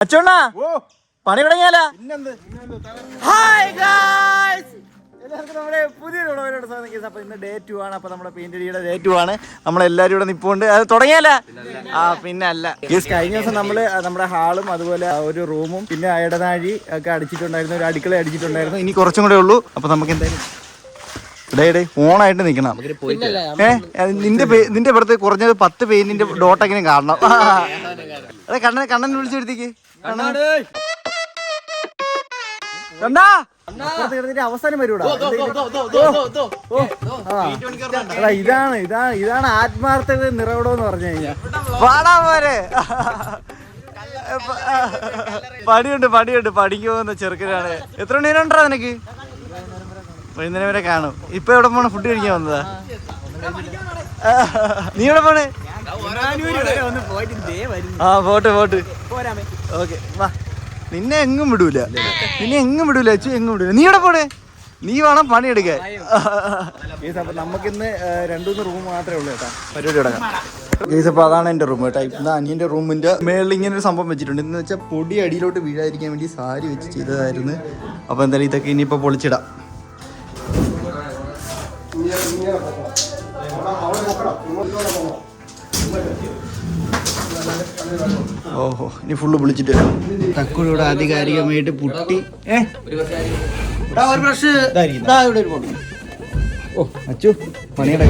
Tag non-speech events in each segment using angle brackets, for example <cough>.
അച്ചോണ്ണ ഓ. പണി തുടങ്ങിയാലോ? പിന്നെന്ത്? ഹായ് ഗായ്സ് എല്ലാവർക്കും നമ്മുടെ പുതിയൊരു ഉടവരോട് സാധിക്കുന്നത് അപ്പൊ ഇന്ന് ഡേ ടു ആണ്. അപ്പൊ നമ്മുടെ പെയിന്റ് അടിയുടെ ഡേ ടു ആണ്. നമ്മളെല്ലാരും ഇവിടെ നിപ്പുണ്ട്. അത് ആ പിന്നെ അല്ല കഴിഞ്ഞ ദിവസം നമ്മൾ നമ്മുടെ ഹാളും അതുപോലെ ആ ഒരു റൂമും പിന്നെ ഇടനാഴി ഒക്കെ അടിച്ചിട്ടുണ്ടായിരുന്നു. ഒരു അടുക്കള അടിച്ചിട്ടുണ്ടായിരുന്നു. ഇനി കുറച്ചും കൂടെ ഉള്ളൂ. അപ്പൊ നമുക്ക് എന്തായാലും ഡേ ഡേ ഓണായിട്ട് നിൽക്കണം. ഏ അത് നിന്റെ നിന്റെ പുറത്ത് കുറഞ്ഞത് പത്ത് പെയിന്റിന്റെ ഡോട്ടെങ്കിലും കാണണം. <laughs> അതെ കണ്ണൻ കണ്ണൻ വിളിച്ചെടുത്തേക്ക് കണ്ടാ അപ്പുറത്ത് കിടന്നിട്ട് അവസാനം വരൂടാ ഇതാണ് ഇതാണ് ഇതാണ് ആത്മാർത്ഥത നിറവിടം എന്ന് പറഞ്ഞു കഴിഞ്ഞാൽ. പാടാ പോരെ പടിയുണ്ട് പടിയുണ്ട് പടിക്ക് പോകുന്ന ചെറുക്കനാണ്. എത്ര മണി വരെ ഉണ്ടാ നിനക്ക്? വൈകുന്നേരം വരെ കാണും. ഇപ്പൊ എവിടെ പോണ ഫുഡ് കഴിക്കാൻ വന്നതാ? നീ എവിടെ പോണേ? ആ പോട്ട് പോട്ട്. ഓക്കെ വാ. നിന്നെ എങ്ങും വിടൂല. നിന്നെ എങ്ങും വിടൂല അച്ചു എങ്ങും വിടൂല. നീ ഇവിടെ പോണേ? നീ വേണം പണിയെടുക്കാൻ. നമുക്കിന്ന് രണ്ടുമൂന്ന് റൂം മാത്രമേ ഉള്ളൂ കേട്ടാ. പരിപാടി തുടങ്ങാം. ഗേസ് അപ്പോൾ അതാണ് എന്റെ റൂം കേട്ടോ. ഇന്ന് അനിയന്റെ റൂമിന്റെ മേളിൽ ഇങ്ങനെ ഒരു സംഭവം വെച്ചിട്ടുണ്ട്. എന്ന് വെച്ചാൽ പൊടി അടിയിലോട്ട് വീഴാതിരിക്കാൻ വേണ്ടി സാരി വെച്ച് ചെയ്തതായിരുന്നു. അപ്പോൾ എന്തായാലും ഇതൊക്കെ ഇനിയിപ്പോൾ പൊളിച്ചിടാം. ഇനി ഫുള്ള് വിളിച്ചിട്ട് തക്കുളിയുടെ തക്കുഴിയുടെ ആധികാരികമായിട്ട് പുട്ടി. ഏ? ഒരു ബ്രഷ് ഓ അച്ചു പണിയുടെ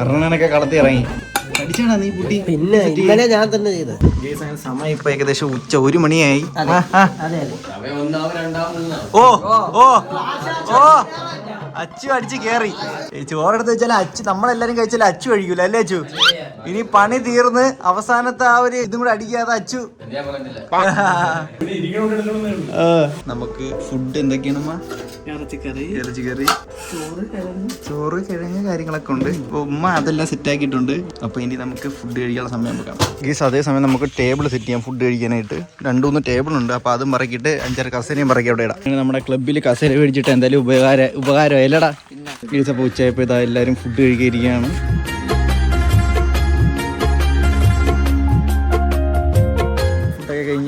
അറണനൊക്കെ കടത്തി ഇറങ്ങി. നീ പിന്നെ ഇന്നലെ ഞാൻ തന്നെ ചെയ്ത്. ഗേസ് അങ്ങനെ സമയം ഇപ്പൊ ഏകദേശം ഉച്ച ഒരു മണിയായി. ഓ ഓ ഓ. അച്ചു അടിച്ച് കേറി. ചോറെടുത്ത് വെച്ചാൽ അച്ചു നമ്മളെല്ലാരും കഴിച്ചാൽ അച്ചു കഴിക്കൂല അല്ലേ അച്ചു? ഇനി പണി തീർന്ന് അവസാനത്തെ ആ ഒരു ഇതും കൂടെ അടിക്കാതെ അച്ചു നമുക്ക് ഫുഡ് എന്തൊക്കെയാണ്? ഇറച്ചിക്കറി. ഇറച്ചിക്കറി. ചോറ് കിഴങ്ങ്. കാര്യങ്ങളൊക്കെ ഉണ്ട്. ഉമ്മ അതെല്ലാം സെറ്റ് ആക്കിയിട്ടുണ്ട്. അപ്പൊ ഇനി നമുക്ക് ഫുഡ് കഴിക്കാനുള്ള സമയം വെക്കാം ഗീസ് അതേസമയം നമുക്ക് ടേബിൾ സെറ്റ് ചെയ്യാം ഫുഡ് കഴിക്കാനായിട്ട്. രണ്ടു മൂന്ന് ടേബിൾ ഉണ്ട്. അപ്പൊ അതും പറക്കിട്ട് അഞ്ചാറ് കസേരയും പറക്കി അവിടെ ഇടാം. അങ്ങനെ നമ്മുടെ ക്ലബ്ബിൽ കസേര മേടിച്ചിട്ട് എന്തായാലും ഉപകാര ഉപകാരം അല്ലടാ ഗീസ് അപ്പൊ ഉച്ചയപ്പോ ഇതാ എല്ലാവരും ഫുഡ് കഴിക്കാതിരിക്കുകയാണ്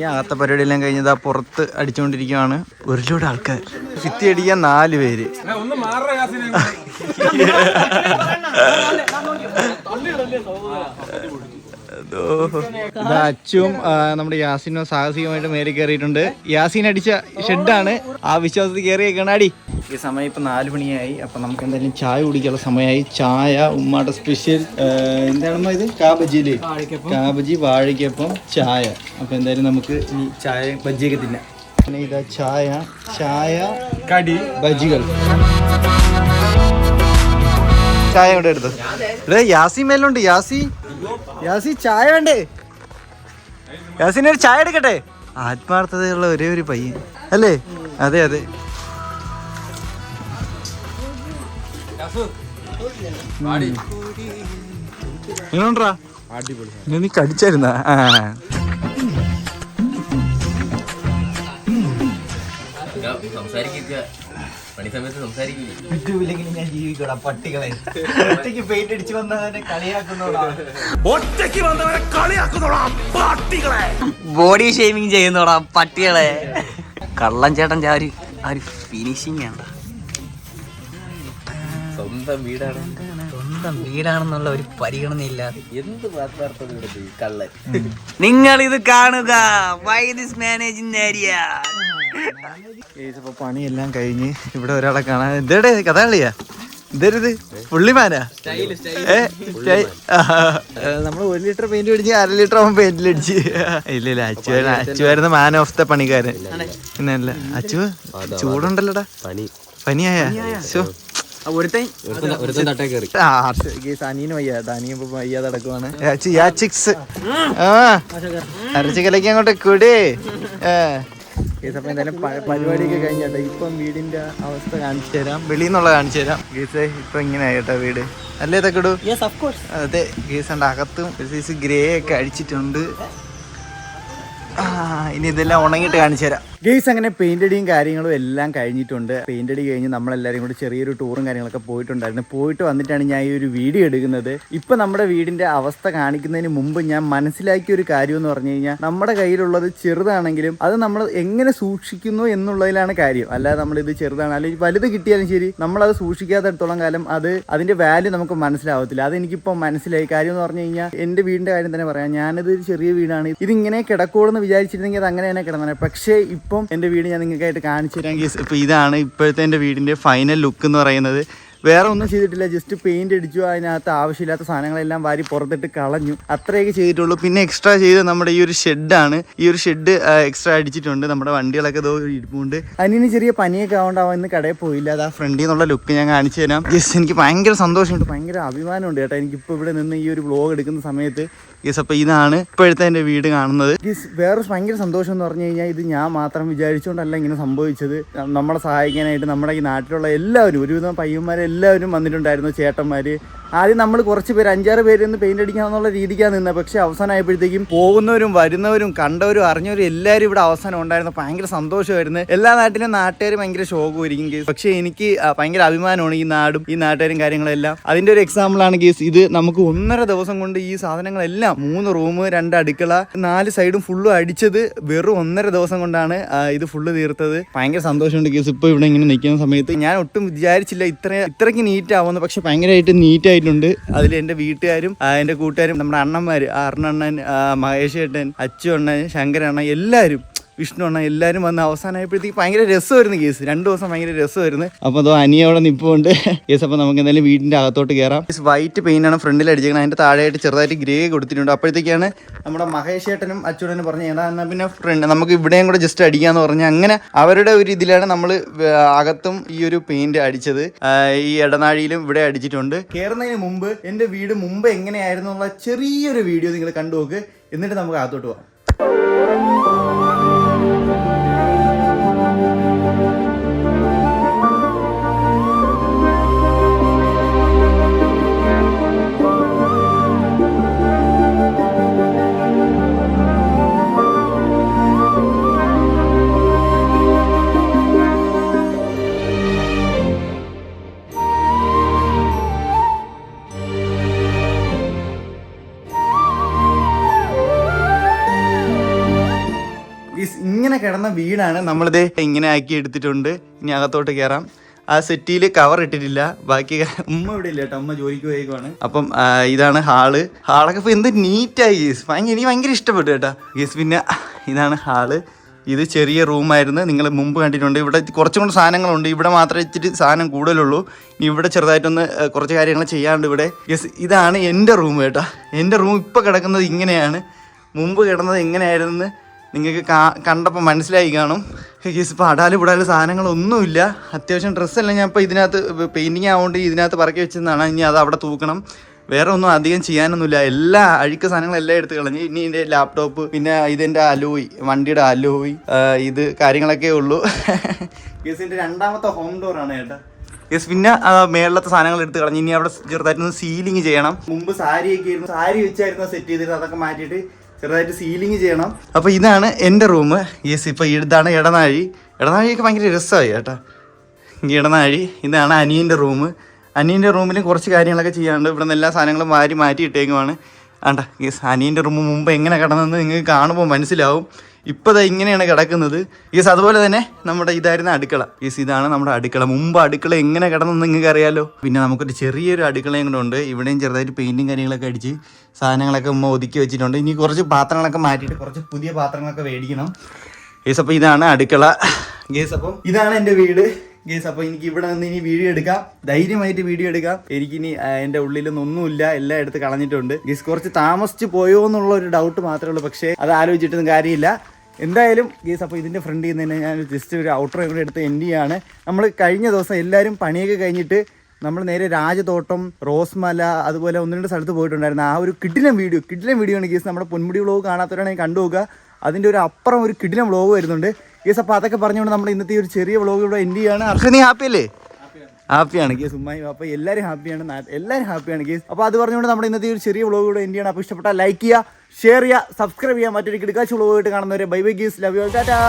കഴിഞ്ഞ് അകത്തെ പരിപാടിയെല്ലാം കഴിഞ്ഞത് ആ പുറത്ത് അടിച്ചുകൊണ്ടിരിക്കുകയാണ് ഒരു ലോഡ് ആൾക്കാർ. ഫിത്തി അടിക്കാൻ നാല് പേര്. ഇതാ അച്ചും നമ്മുടെ യാസിനും സാഹസികമായിട്ട് മേലെ കയറിയിട്ടുണ്ട്. യാസിൻ അടിച്ച ഷെഡാണ്. ആ വിശ്വാസത്തിൽ കയറിയേക്കാണ്. അടി. ഈ സമയം ഇപ്പം നാല് മണിയായി. അപ്പം നമുക്ക് എന്തായാലും ചായ കുടിക്കാനുള്ള സമയമായി. ചായ ഉമ്മാടെ സ്പെഷ്യൽ എന്താണെന്നോ ഇത്? കാബജിയിൽ കാബജി വാഴയ്ക്കപ്പം ചായ. അപ്പം എന്തായാലും നമുക്ക് ഈ ചായ ബജ്ജിയൊക്കെ തിന്നാം. പിന്നെ ഇതാ ചായ ചായ കടി. ബജികൾ ചായ കൊണ്ട് എടുത്തത്? യാസി മേലുണ്ട് യാസി യാസി ചായ വേണ്ടേ? യാസിനൊരു ഒരു ചായ എടുക്കട്ടെ? ആത്മാർത്ഥതയുള്ള ഒരേ ഒരു പയ്യൻ. അല്ലേ? അതെ അതെ. അടിപൊളി. നീ കടിച്ചായിരുന്ന? ആ. സംസാരിക്കുക. പണി സമയത്ത് സംസാരിക്കില്ല യൂട്യൂബിലെങ്കിലും ഞാൻ ജീവിക്കടാ പട്ടികളെ. ഒറ്റയ്ക്ക് പെയിന്റ് അടിച്ചു കളിയാക്കുന്നോടാ. ബോഡി ഷേവിങ് ചെയ്യുന്നോടാ പട്ടികളെ. കള്ളൻ ചേട്ടൻ ആ ഒരു ആ ഒരു ഫിനിഷിങ് ആണ്. സ്വന്തം വീടാണ്. സ്വന്തം വീടാണെന്നുള്ള ഒരു പരിഗണനയില്ലാതെ. എന്ത് വാർത്താർത്ഥം കള്ളൻ? നിങ്ങൾ ഇത് കാണുക വൈ ദിസ് മാനേജിംഗ് ഏരിയ ഇപ്പൊ പണിയെല്ലാം കഴിഞ്ഞ് ഇവിടെ ഒരാളെ കാണാൻ എന്തേടെ കഥാളിയാ ഇതരുത്? പുള്ളിമാനാ? നമ്മൾ ഒരു ലിറ്റർ പെയിന്റ് അടിച്ച് അര ലിറ്റർ ആവുമ്പോ പെയിന്റിൽ അടിച്ച്. ഇല്ല ഇല്ല അച്ചു അച്ചു വരുന്ന മാൻ ഓഫ് ദ പണിക്കാരൻ. പിന്നെ അല്ല അച്ചു ചൂടുണ്ടല്ലോടാ? പണി പനിയായ? ശോ. ഒരുത്തൻ ഒരുത്തൻ തട്ടേ കയറി. ആ ഗേസ് അനിയന് വയ്യ കേട്ടോ അനിയൻ ഇപ്പൊ വയ്യാതെ നടക്കുവാണ് അച്ചു, യാ ചിക്സ്. ആ അരച്ച് കലക്കി അങ്ങോട്ട് കൂടി. ഗേസ് അപ്പൊ എന്തായാലും പരിപാടിയൊക്കെ കഴിഞ്ഞാട്ടോ ഇപ്പം വീടിന്റെ അവസ്ഥ കാണിച്ചു തരാം. വെളിയിൽ നിന്നുള്ള കാണിച്ചു തരാം. ഗീസ് ഇപ്പൊ ഇങ്ങനെ ആയിട്ടോ വീട്. അല്ലേ തക്കിടൂ? യെസ് ഓഫ് കോഴ്സ് അതെ ഗീസിന്റെ അകത്തും ഒരു സൈസ് ഗ്രേ ഒക്കെ അടിച്ചിട്ടുണ്ട് ആ ഇനി ഇതെല്ലാം ഉണങ്ങിയിട്ട് കാണിച്ചു തരാം. ഗെയ്സ് അങ്ങനെ പെയിന്റ് അടിയും കാര്യങ്ങളും എല്ലാം കഴിഞ്ഞിട്ടുണ്ട്. പെയിന്റ് അടി കഴിഞ്ഞ് നമ്മളെല്ലാവരും കൂടി ചെറിയൊരു ടൂറും കാര്യങ്ങളൊക്കെ പോയിട്ടുണ്ടായിരുന്നു. പോയിട്ട് വന്നിട്ടാണ് ഞാൻ ഈ ഒരു വീഡിയോ എടുക്കുന്നത്. ഇപ്പം നമ്മുടെ വീടിന്റെ അവസ്ഥ കാണിക്കുന്നതിന് മുമ്പ് ഞാൻ മനസ്സിലാക്കിയ ഒരു കാര്യം എന്ന് പറഞ്ഞു കഴിഞ്ഞാൽ നമ്മുടെ കയ്യിലുള്ളത് ചെറുതാണെങ്കിലും അത് നമ്മൾ എങ്ങനെ സൂക്ഷിക്കുന്നു എന്നുള്ളതിലാണ് കാര്യം. അല്ലാതെ നമ്മളിത് ചെറുതാണ്. അല്ലെങ്കിൽ വലുത് കിട്ടിയാലും ശരി നമ്മളത് സൂക്ഷിക്കാത്തടത്തോളം കാലം അത് അതിന്റെ വാല്യൂ നമുക്ക് മനസ്സിലാവത്തില്ല. അതെനിക്കിപ്പോൾ മനസ്സിലായി. കാര്യം എന്ന് പറഞ്ഞു കഴിഞ്ഞാൽ എന്റെ വീടിന്റെ കാര്യം തന്നെ പറയാം. ഞാനത് ഒരു ചെറിയ വീടാണ്. ഇതിങ്ങനെ കിടക്കുള്ളൂ വിചാരിച്ചിരുന്നെങ്കിൽ അത് അങ്ങനെ തന്നെ കിടന്നേ പക്ഷേ എന്റെ വീട് ഞാൻ നിങ്ങൾക്കായിട്ട് കാണിച്ചു തരാം. ഗീസ് ഇപ്പോൾ ഇതാണ് ഇപ്പോഴത്തെ എന്റെ വീടിന്റെ ഫൈനൽ ലുക്ക് എന്ന് പറയുന്നത്. വേറെ ഒന്നും ചെയ്തിട്ടില്ല. ജസ്റ്റ് പെയിന്റ് അടിച്ചു. അതിനകത്ത് ആവശ്യമില്ലാത്ത സാധനങ്ങളെല്ലാം വാരി പുറത്തിട്ട് കളഞ്ഞു. അത്രയൊക്കെ ചെയ്തിട്ടുള്ളൂ. പിന്നെ എക്സ്ട്രാ ചെയ്ത് നമ്മുടെ ഈ ഒരു ഷെഡാണ് ഈ ഒരു ഷെഡ് എക്സ്ട്രാ അടിച്ചിട്ടുണ്ട്. നമ്മുടെ വണ്ടികളൊക്കെ ഇതോ ഇരിപ്പുണ്ട് അതിന് ചെറിയ പനിയൊക്കെ ആവുകൊണ്ട് അവൻ ഇന്ന് കടയിൽ പോയില്ല. അത് ആ ഫ്രണ്ടിൽ നിന്നുള്ള ലുക്ക് ഞാൻ കാണിച്ചു തരാം. യെസ് എനിക്ക് ഭയങ്കര സന്തോഷമുണ്ട്. ഭയങ്കര അഭിമാനമുണ്ട് കേട്ടോ. എനിക്കിപ്പോൾ ഇവിടെ നിന്ന് ഈ ഒരു വ്ലോഗ് എടുക്കുന്ന സമയത്ത്. യെസ് അപ്പോൾ ഇതാണ് ഇപ്പോഴത്തെ എന്റെ വീട് കാണുന്നത്. യെസ് വേറെ ഭയങ്കര സന്തോഷം എന്ന് പറഞ്ഞു കഴിഞ്ഞാൽ ഇത് ഞാൻ മാത്രം വിചാരിച്ചുകൊണ്ടല്ല ഇങ്ങനെ സംഭവിച്ചത്. നമ്മളെ സഹായിക്കാനായിട്ട് നമ്മുടെ ഈ നാട്ടിലുള്ള എല്ലാവരും ഒരുവിധം പയ്യന്മാരെല്ലാവരും വന്നിട്ടുണ്ടായിരുന്നു ചേട്ടന്മാർ ആദ്യം നമ്മൾ കുറച്ച് പേര് അഞ്ചാറ് പേര് ഒന്ന് പെയിന്റ് അടിക്കാമെന്നുള്ള രീതിക്കാണ് നിന്നത്. പക്ഷെ അവസാനമായപ്പോഴത്തേക്കും പോകുന്നവരും വരുന്നവരും കണ്ടവരും അറിഞ്ഞവരും എല്ലാവരും ഇവിടെ അവസാനം ഉണ്ടായിരുന്നു. ഭയങ്കര സന്തോഷമായിരുന്നു. എല്ലാ നാട്ടിലും നാട്ടുകാർ ഭയങ്കര ഷോക്കുമായിരിക്കും കേസ്. പക്ഷെ എനിക്ക് ഭയങ്കര അഭിമാനമാണ് ഈ നാടും ഈ നാട്ടുകാരും കാര്യങ്ങളെല്ലാം. അതിന്റെ ഒരു എക്സാമ്പിൾ ആണ് കേസ്. ഇത് നമുക്ക് ഒന്നര ദിവസം കൊണ്ട് ഈ സാധനങ്ങളെല്ലാം മൂന്ന് റൂം രണ്ട് അടുക്കള നാല് സൈഡും ഫുള്ളും അടിച്ചത് വെറും ഒന്നര ദിവസം കൊണ്ടാണ് ഇത് ഫുള്ള് തീർത്തത്. ഭയങ്കര സന്തോഷമുണ്ട് കേസ്. ഇപ്പോൾ ഇവിടെ ഇങ്ങനെ നിൽക്കുന്ന സമയത്ത് ഞാൻ ഒട്ടും വിചാരിച്ചില്ല ഇത്ര ഇത്രയ്ക്ക് നീറ്റ് ആവുന്നു പക്ഷെ ഭയങ്കരമായിട്ട് നീറ്റ് ആയിട്ടുണ്ട് അതിൽ എന്റെ വീട്ടുകാരും എന്റെ കൂട്ടുകാരും നമ്മുടെ അണ്ണന്മാർ അർണണ്ണൻ ആ, മഹേഷ് ഏട്ടൻ അച്ചു അണ്ണൻ ശങ്കരണ്ണൻ എല്ലാവരും വിഷ്ണു അണ്ണ എല്ലാവരും വന്ന് അവസാനമായപ്പോഴത്തേക്ക് ഭയങ്കര രസമായിരുന്നു കേസ്. രണ്ടു ദിവസം ഭയങ്കര രസമായിരുന്നു അപ്പോൾ അതോ അനിയോടെ നിൽപ്പുണ്ട് കേസ് അപ്പോൾ നമുക്ക് എന്തായാലും വീടിന്റെ അകത്തോട്ട് കയറാം വൈറ്റ് പെയിന്റ് ആണ് ഫ്രണ്ടിൽ അടിച്ചിരിക്കുന്നത് അതിന്റെ താഴെയായിട്ട് ചെറുതായിട്ട് ഗ്രേ കൊടുത്തിട്ടുണ്ട്. അപ്പോഴത്തേക്കാണ് നമ്മുടെ മഹേഷ് ഏട്ടനും അച്ചൂടനും പറഞ്ഞു ഏടാ എന്നാൽ പിന്നെ ഫ്രണ്ട് നമുക്ക് ഇവിടെയും കൂടെ ജസ്റ്റ് അടിക്കാന്ന് പറഞ്ഞ് അങ്ങനെ അവരുടെ ഒരു ഇതിലാണ് നമ്മൾ അകത്തും ഈ ഒരു പെയിന്റ് അടിച്ചത്. ഈ ഇടനാഴിയിലും ഇവിടെ അടിച്ചിട്ടുണ്ട്. കയറുന്നതിന് മുമ്പ് എന്റെ വീട് മുമ്പ് എങ്ങനെയായിരുന്നു എന്നുള്ള ചെറിയൊരു വീഡിയോ നിങ്ങൾ കണ്ടു നോക്ക് എന്നിട്ട് നമുക്ക് അകത്തോട്ട് പോകാം ഇങ്ങനെ കിടന്ന വീടാണ് നമ്മളിത് ഇങ്ങനെ ആക്കി എടുത്തിട്ടുണ്ട്. ഇനി അകത്തോട്ട് കയറാം ആ സെറ്റിയിൽ കവർ ഇട്ടിട്ടില്ല. ബാക്കി ഉമ്മ ഇവിടെ ഇല്ല കേട്ടോ. അമ്മ ജോലിക്ക് പോയേക്കുവാണ്. അപ്പം ഇതാണ് ഹാൾ. ഹാളൊക്കെ ഇപ്പോൾ എന്ത് നീറ്റായി ഗീസ് ഭയങ്കര എനിക്ക് ഭയങ്കര ഇഷ്ടപ്പെട്ടു കേട്ടോ. ഗീസ് പിന്നെ ഇതാണ് ഹാൾ. ഇത് ചെറിയ റൂമായിരുന്നു. നിങ്ങൾ മുമ്പ് കണ്ടിട്ടുണ്ട്. ഇവിടെ കുറച്ചും കൂടെ സാധനങ്ങളുണ്ട്. ഇവിടെ മാത്രമേ ഇച്ചിരി സാധനം കൂടുതലുള്ളൂ. ഇനി ഇവിടെ ചെറുതായിട്ടൊന്ന് കുറച്ച് കാര്യങ്ങൾ ചെയ്യാണ്ട് ഇവിടെ. യെസ് ഇതാണ് എന്റെ റൂം കേട്ടോ. എന്റെ റൂം ഇപ്പോൾ കിടക്കുന്നത് ഇങ്ങനെയാണ്. മുമ്പ് കിടന്നത് എങ്ങനെയായിരുന്നു നിങ്ങൾക്ക് കാ കണ്ടപ്പോൾ മനസ്സിലായി കാണും. കേസ് ഇപ്പോൾ അടാൽ പുടാൽ സാധനങ്ങളൊന്നുമില്ല. അത്യാവശ്യം ഡ്രസ്സെല്ലാം ഞാൻ ഇപ്പോൾ ഇതിനകത്ത് പെയിന്റിങ് ആവുകൊണ്ട് ഇതിനകത്ത് പറക്കി വെച്ചതാണ് ഇനി അത് അവിടെ തൂക്കണം. വേറെ ഒന്നും അധികം ചെയ്യാനൊന്നുമില്ല. എല്ലാ അഴുക്ക സാധനങ്ങളെല്ലാം എടുത്ത് കളഞ്ഞ്. ഇനി ഇതിന്റെ ലാപ്ടോപ്പ് പിന്നെ ഇതിന്റെ അലോയ് വണ്ടിയുടെ അലോയ് ഇത് കാര്യങ്ങളൊക്കെ ഉള്ളൂ. കേസിന്റെ രണ്ടാമത്തെ ഹോം ഡോറാണ് ചേട്ടാ യെസ് പിന്നെ മേളിലത്തെ സാധനങ്ങൾ എടുത്ത് കളഞ്ഞ്. ഇനി അവിടെ ചെറുതായിട്ടൊന്ന് സീലിംഗ് ചെയ്യണം. മുമ്പ് സാരിയൊക്കെ ആയിരുന്നു. സാരി വെച്ചായിരുന്നു സെറ്റ് ചെയ്തിട്ട് അതൊക്കെ മാറ്റിയിട്ട് ചെറുതായിട്ട് സീലിംഗ് ചെയ്യണം. അപ്പോൾ ഇതാണ് എന്റെ റൂം യെസ് ഇപ്പോൾ ഇതാണ് ഇടനാഴി. ഇടനാഴിയൊക്കെ ഭയങ്കര രസമായി കേട്ടോ. ഇടനാഴി ഇതാണ് അനിയന്റെ റൂം അനിയന്റെ റൂമിൽ കുറച്ച് കാര്യങ്ങളൊക്കെ ചെയ്യാണ്ട് ഇവിടെ നിന്ന് എല്ലാ സാധനങ്ങളും വാരി മാറ്റി ഇട്ടേക്കുമാണ് ആണ്ട യെസ് അനിയന്റെ റൂം മുമ്പ് എങ്ങനെ കിടന്നെന്ന് നിങ്ങൾക്ക് കാണുമ്പോൾ മനസ്സിലാവും. ഇപ്പോൾ ഇങ്ങനെയാണ് കിടക്കുന്നത്. ഈസ് അതുപോലെ തന്നെ നമ്മുടെ ഇതായിരുന്ന അടുക്കള. ഈസ് ഇതാണ് നമ്മുടെ അടുക്കള. മുമ്പ് അടുക്കള എങ്ങനെ കിടന്നെന്ന് നിങ്ങൾക്ക് അറിയാലോ? പിന്നെ നമുക്കൊരു ചെറിയൊരു അടുക്കളയും കൂടെ ഉണ്ട്. ഇവിടെയും ചെറുതായിട്ട് പെയിന്റും കാര്യങ്ങളൊക്കെ അടിച്ച് സാധനങ്ങളൊക്കെ ഉമ്മ ഒതുക്കി വെച്ചിട്ടുണ്ട്. ഇനി കുറച്ച് പാത്രങ്ങളൊക്കെ മാറ്റിയിട്ട് കുറച്ച് പുതിയ പാത്രങ്ങളൊക്കെ മേടിക്കണം. ഈസ് അപ്പോൾ ഇതാണ് അടുക്കള. ഗേസ് അപ്പം ഇതാണ് എന്റെ വീട്. ഗേസ് അപ്പോൾ എനിക്ക് ഇവിടെ നിന്ന് ഇനി വീഡിയോ എടുക്കാം. ധൈര്യമായിട്ട് വീഡിയോ എടുക്കാം. എനിക്ക് ഇനി എന്റെ ഉള്ളിലൊന്നും ഒന്നുമില്ല എല്ലാം എടുത്ത് കളഞ്ഞിട്ടുണ്ട്. ഗേസ് കുറച്ച് താമസിച്ച് പോയോ എന്നുള്ള ഒരു ഡൗട്ട് മാത്രമേ ഉള്ളൂ. പക്ഷേ അത് ആലോചിച്ചിട്ടൊന്നും കാര്യമില്ല. എന്തായാലും ഗേസ് അപ്പോൾ ഇതിന്റെ ഫ്രണ്ടിൽ നിന്ന് തന്നെ ഞാൻ ജസ്റ്റ് ഒരു ഔട്ടർ കൂടെ എടുത്ത് എൻഡ് ചെയ്യാണ്. നമ്മൾ കഴിഞ്ഞ ദിവസം എല്ലാവരും പണിയൊക്കെ കഴിഞ്ഞിട്ട് നമ്മൾ നേരെ രാജതോട്ടം റോസ്മല അതുപോലെ ഒന്ന് രണ്ട് സ്ഥലത്ത് പോയിട്ടുണ്ടായിരുന്നു. ആ ഒരു കിടിലം വീഡിയോ കിടിലം വീഡിയോ ആണ് കേസ് നമ്മുടെ പൊന്മുടി വ്ളോഗ് കാണാത്തവരാണെങ്കിൽ കണ്ടുപോകുക അതിന്റെ ഒരു അപ്പുറം ഒരു കിടിലം വ്ളോഗ് വരുന്നുണ്ട്. കേസ് അപ്പോൾ അതൊക്കെ പറഞ്ഞുകൊണ്ട് നമ്മൾ ഇന്നത്തെ ഒരു ചെറിയ വ്ളോഗ് ഇവിടെ എൻഡ് ചെയ്യാണ്. അർഷ നീ ഹാപ്പി അല്ലേ? ഹാപ്പിയാണ് കേസ് ഉമ്മായി അപ്പോൾ എല്ലാരും ഹാപ്പിയാണ് എല്ലാരും ഹാപ്പിയാണ് കേസ് അപ്പോൾ അത് പറഞ്ഞുകൊണ്ട് നമ്മുടെ ഇന്നത്തെ ഒരു ചെറിയ വ്ളോഗ് ഇവിടെ എൻഡ് ചെയ്യണം. അപ്പോൾ ഇഷ്ടപ്പെട്ടാൽ ലൈക്ക് ചെയ്യുക ഷെയർ ചെയ്യുക സബ്സ്ക്രൈബ് ചെയ്യുക മറ്റൊരു ആയിട്ട് കാണുന്നവരെ. Bye bye guys. Love you tata